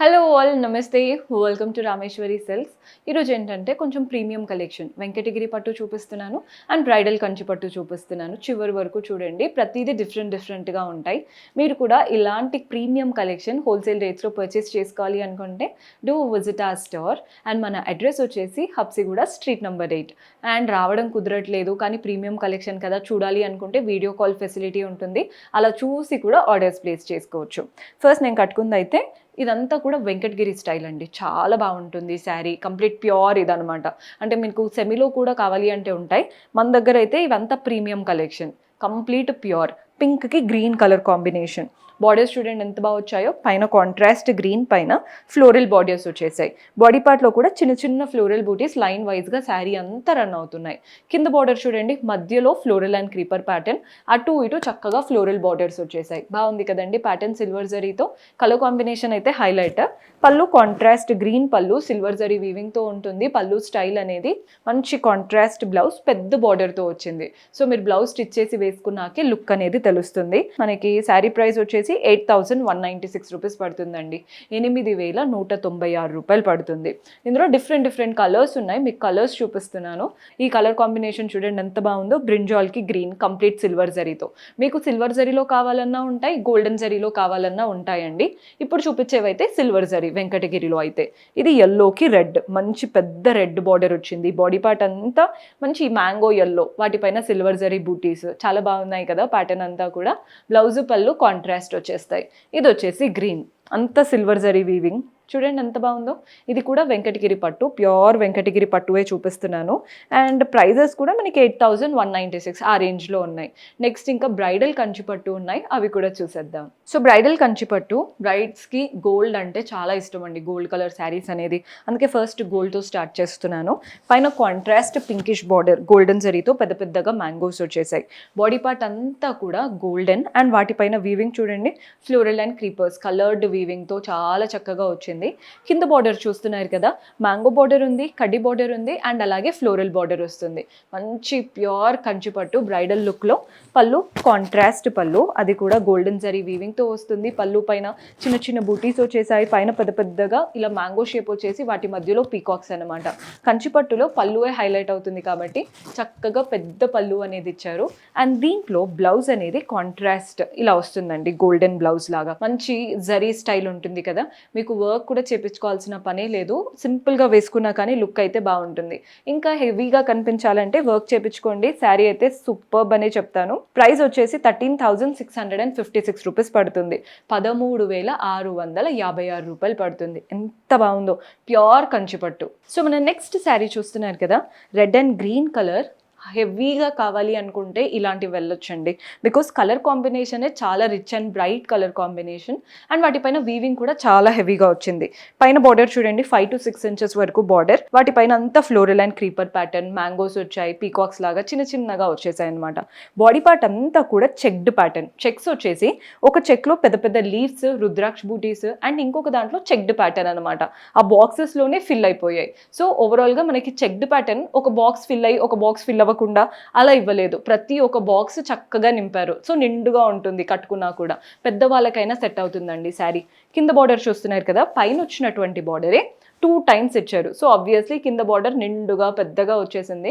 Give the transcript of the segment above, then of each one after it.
Hello all నమస్తే welcome to Rameshwari sales ఈరోజు ఏంటంటే కొంచెం ప్రీమియం కలెక్షన్ వెంకటగిరి పట్టు చూపిస్తున్నాను అండ్ బ్రైడల్ కంచి పట్టు చూపిస్తున్నాను. చివరి వరకు చూడండి. ప్రతిదీ డిఫరెంట్ డిఫరెంట్గా ఉంటాయి. మీరు కూడా ఇలాంటి ప్రీమియం కలెక్షన్ హోల్సేల్ రేట్స్లో పర్చేస్ చేసుకోవాలి అనుకుంటే డూ విజిట్ ఆ స్టోర్ అండ్ మన అడ్రస్ వచ్చేసి Habsiguda street number eight and రావడం కుదరట్లేదు కానీ ప్రీమియం కలెక్షన్ కదా చూడాలి అనుకుంటే వీడియో కాల్ ఫెసిలిటీ ఉంటుంది. అలా చూసి కూడా ఆర్డర్స్ ప్లేస్ చేసుకోవచ్చు. ఫస్ట్ నేను కట్టుకుంది అయితే ఇదంతా కూడా వెంకటగిరి స్టైల్ అండి. చాలా బాగుంటుంది శారీ. కంప్లీట్ ప్యూర్ ఇదనమాట అంటే మీకు సెమీలో కూడా కావాలి అంటే ఉంటాయి. మన దగ్గర అయితే ఇవంతా ప్రీమియం కలెక్షన్. Complete pure. పింక్కి గ్రీన్ కలర్ కాంబినేషన్. బార్డర్స్ చూడండి ఎంత బాగా వచ్చాయో పైన కాంట్రాస్ట్ గ్రీన్ పైన ఫ్లోరల్ బార్డర్స్ వచ్చేసాయి. బాడీ పార్ట్లో కూడా చిన్న చిన్న ఫ్లోరల్ బూటీస్ లైన్ వైజ్గా శారీ అంతా రన్ అవుతున్నాయి. కింద బార్డర్ చూడండి మధ్యలో ఫ్లోరల్ అండ్ క్రీపర్ ప్యాటర్న్ అటు ఇటు చక్కగా ఫ్లోరల్ బార్డర్స్ వచ్చేసాయి. బాగుంది కదండి ప్యాటర్న్ సిల్వర్ జరీతో కలర్ కాంబినేషన్ అయితే highlight pallu contrast green pallu silver zari వీవింగ్తో ఉంటుంది. పళ్ళు స్టైల్ అనేది మంచి కాంట్రాస్ట్ బ్లౌజ్ పెద్ద బార్డర్తో వచ్చింది. సో మీరు బ్లౌజ్ స్టిచ్ చేసి వేసుకున్నాకే లుక్ అనేది తెలుస్తుంది. మనకి శారీ ప్రైస్ వచ్చేసి eight thousand one ninety six rupees పడుతుందండి. ఎనిమిది వేల నూట తొంభై ఆరు రూపాయలు పడుతుంది. ఇందులో డిఫరెంట్ డిఫరెంట్ కలర్స్ ఉన్నాయి. మీకు కలర్స్ చూపిస్తున్నాను. ఈ కలర్ కాంబినేషన్ చూడండి ఎంత బాగుందో. బ్రింజాల్కి గ్రీన్ కంప్లీట్ సిల్వర్ జరీతో. మీకు సిల్వర్ జరీలో కావాలన్నా ఉంటాయి గోల్డెన్ జరీలో కావాలన్నా ఉంటాయండి. ఇప్పుడు చూపించేవైతే సిల్వర్ జరీ వెంకటగిరిలో అయితే. ఇది ఎల్లోకి రెడ్ మంచి పెద్ద రెడ్ బార్డర్ వచ్చింది. బాడీ పార్ట్ అంతా మంచి మ్యాంగో ఎల్లో వాటిపైన సిల్వర్ జరీ బూటీస్. చాలా బాగున్నాయి కదా ప్యాటర్న్ అంతా కూడా. బ్లౌజ్ పళ్ళు కాంట్రాస్ట్ వచ్చేస్తాయి. ఇది వచ్చేసి గ్రీన్. అంత సిల్వర్ జరీ వీవింగ్. చూడండి ఎంత బాగుందో. ఇది కూడా వెంకటగిరి పట్టు. ప్యూర్ వెంకటగిరి పట్టువే చూపిస్తున్నాను. అండ్ ప్రైజెస్ కూడా మనకి eight thousand one ninety six ఆ రేంజ్లో ఉన్నాయి. నెక్స్ట్ ఇంకా బ్రైడల్ కంచిపట్టు ఉన్నాయి. అవి కూడా చూసేద్దాం. సో బ్రైడల్ కంచిపట్టు బ్రైడ్స్కి గోల్డ్ అంటే చాలా ఇష్టం అండి. గోల్డ్ కలర్ శారీస్ అనేది. అందుకే ఫస్ట్ గోల్డ్తో స్టార్ట్ చేస్తున్నాను. పైన కాంట్రాస్ట్ పింకిష్ బార్డర్ గోల్డెన్ జరీతో పెద్ద పెద్దగా మ్యాంగోస్ వచ్చేసాయి బాడీ పార్ట్ అంతా కూడా గోల్డెన్ అండ్ వాటిపైన వీవింగ్ చూడండి. ఫ్లోరల్ అండ్ క్రీపర్స్ కలర్డ్ వీవింగ్తో చాలా చక్కగా వచ్చింది. కింద బార్డర్ చూస్తున్నారు కదా మ్యాంగో బార్డర్ ఉంది కడ్డీ బార్డర్ ఉంది అండ్ అలాగే ఫ్లోరల్ బార్డర్ వస్తుంది. మంచి ప్యూర్ కంచిపట్టు బ్రైడల్ లుక్లో పళ్ళు కాంట్రాస్ట్ పళ్ళు అది కూడా గోల్డెన్ జరీ వీవింగ్తో వస్తుంది. పళ్ళు పైన చిన్న చిన్న బూటీస్ వచ్చేసాయి పైన పెద్ద పెద్దగా ఇలా మ్యాంగో షేప్ వచ్చేసి వాటి మధ్యలో పీకాక్స్ అనమాట కంచిపట్టులో పళ్ళువే హైలైట్ అవుతుంది కాబట్టి చక్కగా పెద్ద పళ్ళు అనేది ఇచ్చారు. అండ్ దీంట్లో బ్లౌజ్ అనేది కాంట్రాస్ట్ ఇలా వస్తుందండి గోల్డెన్ బ్లౌజ్ లాగా. మంచి జరీ స్టైల్ ఉంటుంది కదా మీకు వర్క్ కూడా చేపించుకోవాల్సిన పనే లేదు. సింపుల్గా వేసుకున్నా కానీ లుక్ అయితే బాగుంటుంది. ఇంకా హెవీగా కనిపించాలంటే వర్క్ చేపించుకోండి. శారీ అయితే సూపర్బ్ అనే చెప్తాను. ప్రైస్ వచ్చేసి thirteen thousand six hundred and fifty six rupees పడుతుంది. పదమూడు వేల ఆరు వందల యాభై ఆరు రూపాయలు పడుతుంది. ఎంత బాగుందో. ప్యూర్ కంచిపట్టు. సో మనం నెక్స్ట్ శారీ చూస్తున్నారు కదా? Red and green colour. హెవీగా కావాలి అనుకుంటే ఇలాంటివి వెళ్ళొచ్చండి. బికాస్ కలర్ కాంబినేషనే చాలా rich and bright colour combination and వాటిపైన వీవింగ్ కూడా చాలా హెవీగా వచ్చింది. పైన బార్డర్ చూడండి ఫైవ్ టు సిక్స్ ఇంచెస్ వరకు బార్డర్ వాటిపైన అంతా floral and creeper pattern mangoes వచ్చాయి పీకాక్స్ లాగా చిన్న చిన్నగా వచ్చేసాయి అనమాట బాడీ పార్ట్ అంతా కూడా చెక్డ్ ప్యాటర్న్ చెక్స్ వచ్చేసి ఒక చెక్లో పెద్ద పెద్ద లీవ్స్ రుద్రాక్ష బూటీస్ అండ్ ఇంకొక దాంట్లో చెక్డ్ ప్యాటర్న్ అనమాట ఆ బాక్సెస్లోనే ఫిల్ అయిపోయాయి. సో ఓవరాల్గా మనకి చెక్డ్ ప్యాటర్న్ ఒక బాక్స్ ఫిల్ అయ్యి ఒక బాక్స్ ఫిల్ తడవకుండా అలా ఇవ్వలేదు. ప్రతి ఒక్క బాక్స్ చక్కగా నింపారు. సో నిండుగా ఉంటుంది కట్టుకున్నా కూడా. పెద్దవాళ్ళకైనా సెట్ అవుతుందండి శారీ. కింద బార్డర్ చూస్తున్నారు కదా? పైన వచ్చినటువంటి బార్డరే. టూ టైమ్స్ ఇచ్చారు. సో ఆబ్వియస్లీ కింద బార్డర్ నిండుగా పెద్దగా వచ్చేసింది.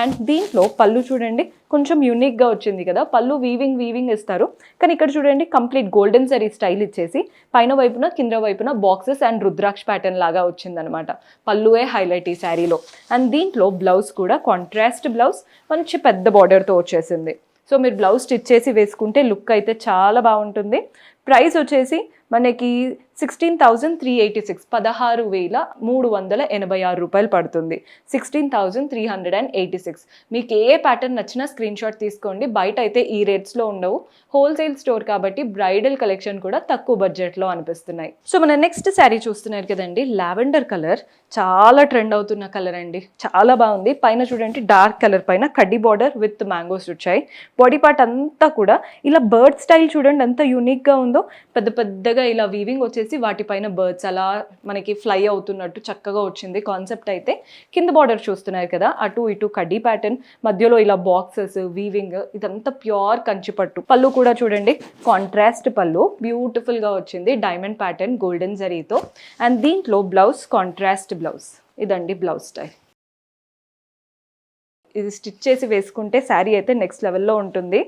అండ్ దీంట్లో పళ్ళు చూడండి కొంచెం యూనిక్గా వచ్చింది కదా. పళ్ళు వీవింగ్ వీవింగ్ ఇస్తారు. కానీ ఇక్కడ చూడండి కంప్లీట్ గోల్డెన్ సరీ స్టైల్ ఇచ్చేసి పైన వైపున కింద వైపున బాక్సెస్ అండ్ రుద్రాక్ష ప్యాటర్న్ లాగా వచ్చిందనమాట పళ్ళువే హైలైట్ ఈ శారీలో అండ్ దీంట్లో బ్లౌజ్ కూడా కాంట్రాస్ట్ బ్లౌజ్ మంచి పెద్ద బార్డర్తో వచ్చేసింది. సో మీరు బ్లౌజ్ స్టిచ్ చేసి వేసుకుంటే లుక్ అయితే చాలా బాగుంటుంది. ప్రైస్ వచ్చేసి మనకి sixteen thousand three eighty six పదహారు వేల మూడు వందల ఎనభై ఆరు రూపాయలు పడుతుంది. Sixteen thousand three hundred and eighty six మీకు ఏ ప్యాటర్న్ నచ్చినా స్క్రీన్ షాట్ తీసుకోండి. బయట అయితే ఈ రేట్స్లో ఉండవు. హోల్సేల్ స్టోర్ కాబట్టి బ్రైడల్ కలెక్షన్ కూడా తక్కువ బడ్జెట్లో అనిపిస్తున్నాయి. సో మన నెక్స్ట్ శారీ చూస్తున్నారు కదండి. లావెండర్ కలర్ చాలా ట్రెండ్ అవుతున్న కలర్ అండి. చాలా బాగుంది. పైన చూడండి డార్క్ కలర్ పైన కడ్డీ బార్డర్ విత్ మ్యాంగోస్ వచ్చాయి. బాడీ పార్ట్ అంతా కూడా ఇలా బర్డ్ స్టైల్ చూడండి ఎంత యూనిక్గా ఉందో ఉందో పెద్ద పెద్దగా ఇలా వీవింగ్ వచ్చేసి వాటిపైన బర్డ్స్ అలా మనకి ఫ్లై అవుతున్నట్టు చక్కగా వచ్చింది కాన్సెప్ట్ అయితే. కింద బార్డర్ చూస్తున్నారు కదా అటు ఇటు కడ్డీ ప్యాటర్న్ మధ్యలో ఇలా బాక్సెస్ వీవింగ్ ఇదంతా ప్యూర్ కంచిపట్టు పళ్ళు కూడా చూడండి కాంట్రాస్ట్ పళ్ళు. బ్యూటిఫుల్గా వచ్చింది డైమండ్ ప్యాటర్న్ గోల్డెన్ జరీతో అండ్ దీంట్లో బ్లౌజ్ కాంట్రాస్ట్ బ్లౌజ్ ఇదండి బ్లౌజ్ స్టైల్ ఇది స్టిచ్ చేసి వేసుకుంటే శారీ అయితే నెక్స్ట్ లెవెల్లో ఉంటుంది.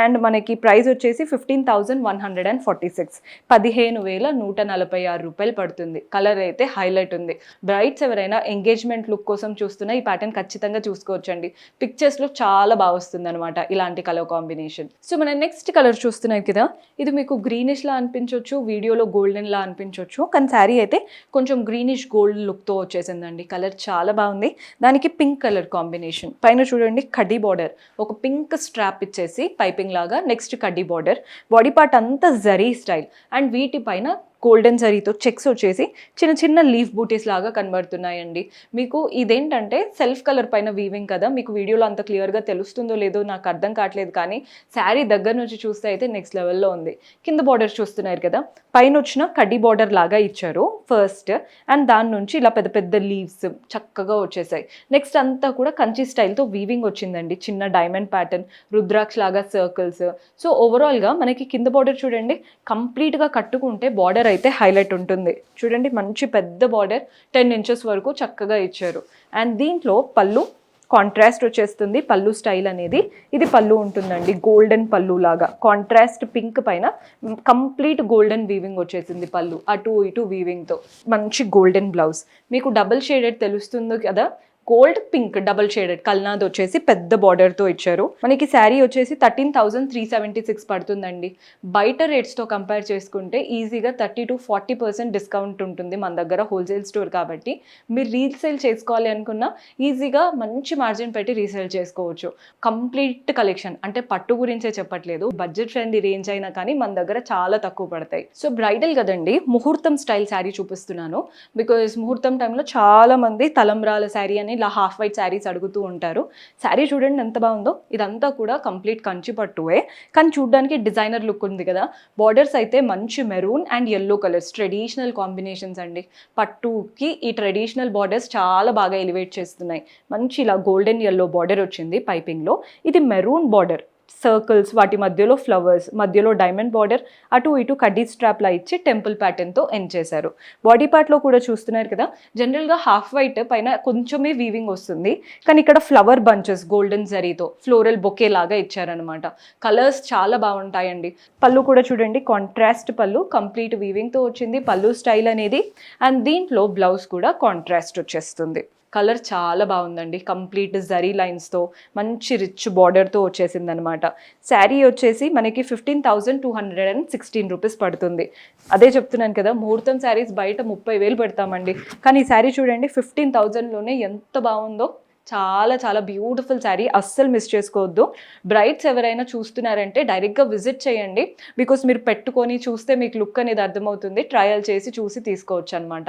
అండ్ మనకి ప్రైస్ వచ్చేసి fifteen thousand one hundred and forty six పదిహేను వేల నూట నలభై ఆరు రూపాయలు పడుతుంది. కలర్ అయితే హైలైట్ ఉంది. బ్రైట్స్ ఎవరైనా ఎంగేజ్మెంట్ లుక్ కోసం చూస్తున్నా ఈ ప్యాటర్న్ ఖచ్చితంగా చూసుకోవచ్చండి. పిక్చర్స్లో చాలా బాగా వస్తుంది అనమాట ఇలాంటి కలర్ కాంబినేషన్ సో మనం నెక్స్ట్ కలర్ చూస్తున్నాం కదా ఇది మీకు గ్రీనిష్ లా అనిపించవచ్చు వీడియోలో గోల్డెన్ లా అనిపించవచ్చు కానీ శారీ అయితే కొంచెం గ్రీనిష్ గోల్డ్ లుక్తో వచ్చేసిందండి. కలర్ చాలా బాగుంది. దానికి పింక్ కలర్ కాంబినేషన్ పైన చూడండి కడ్డీ బార్డర్ ఒక పింక్ స్ట్రాప్ ఇచ్చేసి పైపింగ్ లాగా నెక్స్ట్ కడ్డీ బార్డర్ బాడీ పార్ట్ అంతా జరీ స్టైల్ అండ్ వీటిపైన గోల్డెన్ జరీతో చెక్స్ వచ్చేసి చిన్న చిన్న లీఫ్ బూటీస్ లాగా కనబడుతున్నాయండి. మీకు ఇదేంటంటే సెల్ఫ్ కలర్ పైన వీవింగ్ కదా మీకు వీడియోలో అంత క్లియర్గా తెలుస్తుందో లేదో నాకు అర్థం కావట్లేదు కానీ శారీ దగ్గర నుంచి చూస్తే అయితే నెక్స్ట్ లెవెల్లో ఉంది. కింద బార్డర్ చూస్తున్నారు కదా పైన వచ్చిన కడ్డీ బార్డర్ లాగా ఇచ్చారు ఫస్ట్ అండ్ దాని నుంచి ఇలా పెద్ద పెద్ద లీవ్స్ చక్కగా వచ్చేసాయి. నెక్స్ట్ అంతా కూడా కంచి స్టైల్తో వీవింగ్ వచ్చిందండి చిన్న డైమండ్ ప్యాటర్న్ రుద్రాక్ష లాగా సర్కిల్స్ సో ఓవరాల్గా మనకి కింద బార్డర్ చూడండి కంప్లీట్గా కట్టుకుంటే బార్డర్ అయితే హైలైట్ ఉంటుంది. చూడండి మంచి పెద్ద బార్డర్ టెన్ ఇంచెస్ వరకు చక్కగా ఇచ్చారు. అండ్ దీంట్లో పళ్ళు కాంట్రాస్ట్ వచ్చేస్తుంది. పళ్ళు స్టైల్ అనేది. ఇది పళ్ళు ఉంటుందండి గోల్డెన్ పళ్ళు లాగా. కాంట్రాస్ట్ పింక్ పైన కంప్లీట్ గోల్డెన్ వీవింగ్ వచ్చేసింది పళ్ళు. అటు ఇటు వీవింగ్తో మంచి గోల్డెన్ బ్లౌజ్ మీకు డబుల్ షేడెడ్ తెలుస్తుంది కదా? గోల్డ్ పింక్ డబల్ షేడెడ్ కల్నాథ్ వచ్చేసి పెద్ద బార్డర్తో ఇచ్చారు. మనకి శారీ వచ్చేసి thirteen thousand three seventy six పడుతుందండి. బయట రేట్స్తో కంపేర్ చేసుకుంటే ఈజీగా thirty to forty percent discount ఉంటుంది మన దగ్గర హోల్సేల్ స్టోర్ కాబట్టి. మీరు రీసేల్ చేసుకోవాలి అనుకున్నా ఈజీగా మంచి మార్జిన్ పెట్టి రీసేల్ చేసుకోవచ్చు. కంప్లీట్ కలెక్షన్ అంటే పట్టు గురించే చెప్పట్లేదు. బడ్జెట్ ఫ్రెండ్లీ రేంజ్ అయినా కానీ మన దగ్గర చాలా తక్కువ పడతాయి. సో బ్రైడల్ కదండి ముహూర్తం స్టైల్ శారీ చూపిస్తున్నాను. బికాజ్ ముహూర్తం టైంలో చాలా మంది తలంబ్రాల శారీ అని ఇలా హాఫ్ వైట్ శారీస్ అడుగుతూ ఉంటారు. శారీ చూడండి ఎంత బాగుందో. ఇదంతా కూడా కంప్లీట్ కంచి పట్టువే. కానీ చూడడానికి డిజైనర్ లుక్ ఉంది కదా. బార్డర్స్ అయితే మంచి maroon and yellow colours traditional combinations అండి. పట్టుకి ఈ ట్రెడిషనల్ బార్డర్స్ చాలా బాగా ఎలివేట్ చేస్తున్నాయి. మంచి ఇలా గోల్డెన్ ఎల్లో బార్డర్ వచ్చింది పైపింగ్లో ఇది మెరూన్ బార్డర్ సర్కిల్స్ వాటి మధ్యలో ఫ్లవర్స్ మధ్యలో డైమండ్ బార్డర్ అటు ఇటు కడ్డీ స్ట్రాప్లా ఇచ్చి టెంపుల్ ప్యాటర్న్తో ఎండ్ చేశారు. బాడీ పార్ట్లో కూడా చూస్తున్నారు కదా జనరల్గా హాఫ్ వైట్ పైన కొంచెమే వీవింగ్ వస్తుంది. కానీ ఇక్కడ ఫ్లవర్ బంచెస్ గోల్డెన్ జరీతో ఫ్లోరల్ బొకే లాగా ఇచ్చారనమాట కలర్స్ చాలా బాగుంటాయండి. పళ్ళు కూడా చూడండి కాంట్రాస్ట్ పళ్ళు కంప్లీట్ వీవింగ్తో వచ్చింది పళ్ళు స్టైల్ అనేది. అండ్ దీంట్లో బ్లౌజ్ కూడా కాంట్రాస్ట్ వచ్చేస్తుంది. కలర్ చాలా బాగుందండి. కంప్లీట్ జరీ లైన్స్తో మంచి రిచ్ బార్డర్తో వచ్చేసింది అనమాట శారీ వచ్చేసి మనకి fifteen thousand two hundred and sixteen rupees పడుతుంది. అదే చెప్తున్నాను కదా ముహూర్తం శారీస్ బయట ముప్పై వేలు పెడతామండి. కానీ ఈ శారీ చూడండి ఫిఫ్టీన్ థౌజండ్లోనే ఎంత బాగుందో చాలా చాలా బ్యూటిఫుల్ శారీ. అస్సలు మిస్ చేసుకోవద్దు. బ్రైడ్స్ ఎవరైనా చూస్తున్నారంటే డైరెక్ట్గా విజిట్ చేయండి. బికాస్ మీరు పెట్టుకొని చూస్తే మీకు లుక్ అనేది అర్థమవుతుంది. ట్రయల్ చేసి చూసి తీసుకోవచ్చు అనమాట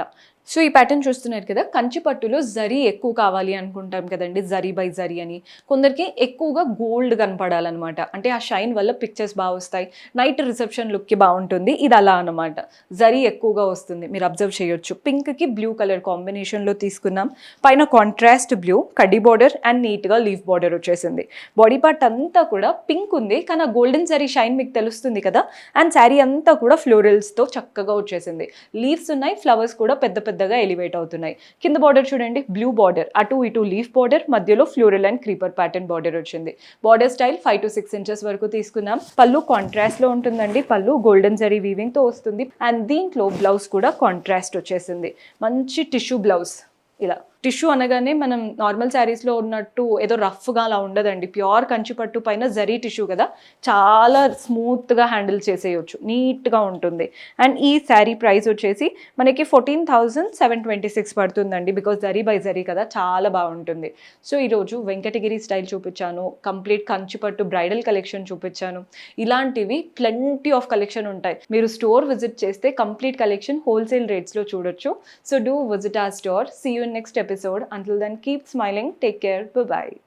సో ఈ ప్యాటర్న్ చూస్తున్నారు కదా కంచి పట్టులో జరీ ఎక్కువ కావాలి అనుకుంటాం కదండి జరీ బై జరీ అని. కొందరికి ఎక్కువగా గోల్డ్ కనపడాలన్నమాట. అంటే ఆ షైన్ వల్ల పిక్చర్స్ బాగా వస్తాయి నైట్ రిసెప్షన్ లుక్కి బాగుంటుంది ఇది అలా అనమాట జరీ ఎక్కువగా వస్తుంది మీరు అబ్జర్వ్ చేయొచ్చు. పింక్కి బ్లూ కలర్ కాంబినేషన్లో తీసుకున్నాం. పైన కాంట్రాస్ట్ బ్లూ కడ్డీ బార్డర్ అండ్ నీట్గా లీఫ్ బార్డర్ వచ్చేసింది. బాడీ పార్ట్ అంతా కూడా పింక్ ఉంది కానీ ఆ గోల్డెన్ జరీ షైన్ మీకు తెలుస్తుంది కదా అండ్ శారీ అంతా కూడా ఫ్లోరల్స్తో చక్కగా వచ్చేసింది. లీవ్స్ ఉన్నాయి ఫ్లవర్స్ కూడా పెద్ద పెద్దగా ఎలివేట్ అవుతున్నాయి. కింద బార్డర్ చూడండి బ్లూ బార్డర్ అటు ఇటు లీఫ్ బార్డర్ మధ్యలో floral and creeper pattern border వచ్చింది. Border style five to six inches వరకు తీసుకున్నాం పళ్ళు కాంట్రాస్ట్లో ఉంటుందండి. పళ్ళు గోల్డెన్ జరీ వీవింగ్తో వస్తుంది. అండ్ దీంట్లో బ్లౌజ్ కూడా కాంట్రాస్ట్ వచ్చేసింది. మంచి టిష్యూ బ్లౌజ్ ఇలా. టిష్యూ అనగానే మనం నార్మల్ శారీస్లో ఉన్నట్టు ఏదో రఫ్గా అలా ఉండదండి. ప్యూర్ కంచిపట్టు పైన జరీ టిష్యూ కదా చాలా స్మూత్గా హ్యాండిల్ చేసేయచ్చు నీట్గా ఉంటుంది. అండ్ ఈ శారీ ప్రైస్ వచ్చేసి మనకి fourteen thousand seven twenty six పడుతుందండి బికాస్ జరీ బై జరీ కదా చాలా బాగుంటుంది. సో ఈరోజు వెంకటగిరి స్టైల్ చూపించాను కంప్లీట్ కంచిపట్టు బ్రైడల్ కలెక్షన్ చూపించాను. ఇలాంటివి ప్లెంటీ ఆఫ్ కలెక్షన్ ఉంటాయి. మీరు స్టోర్ విజిట్ చేస్తే కంప్లీట్ కలెక్షన్ హోల్సేల్ రేట్స్లో చూడొచ్చు. సో డూ విజిట్ ఆ store see you next episode. Until then, keep smiling. Take care. Bye bye.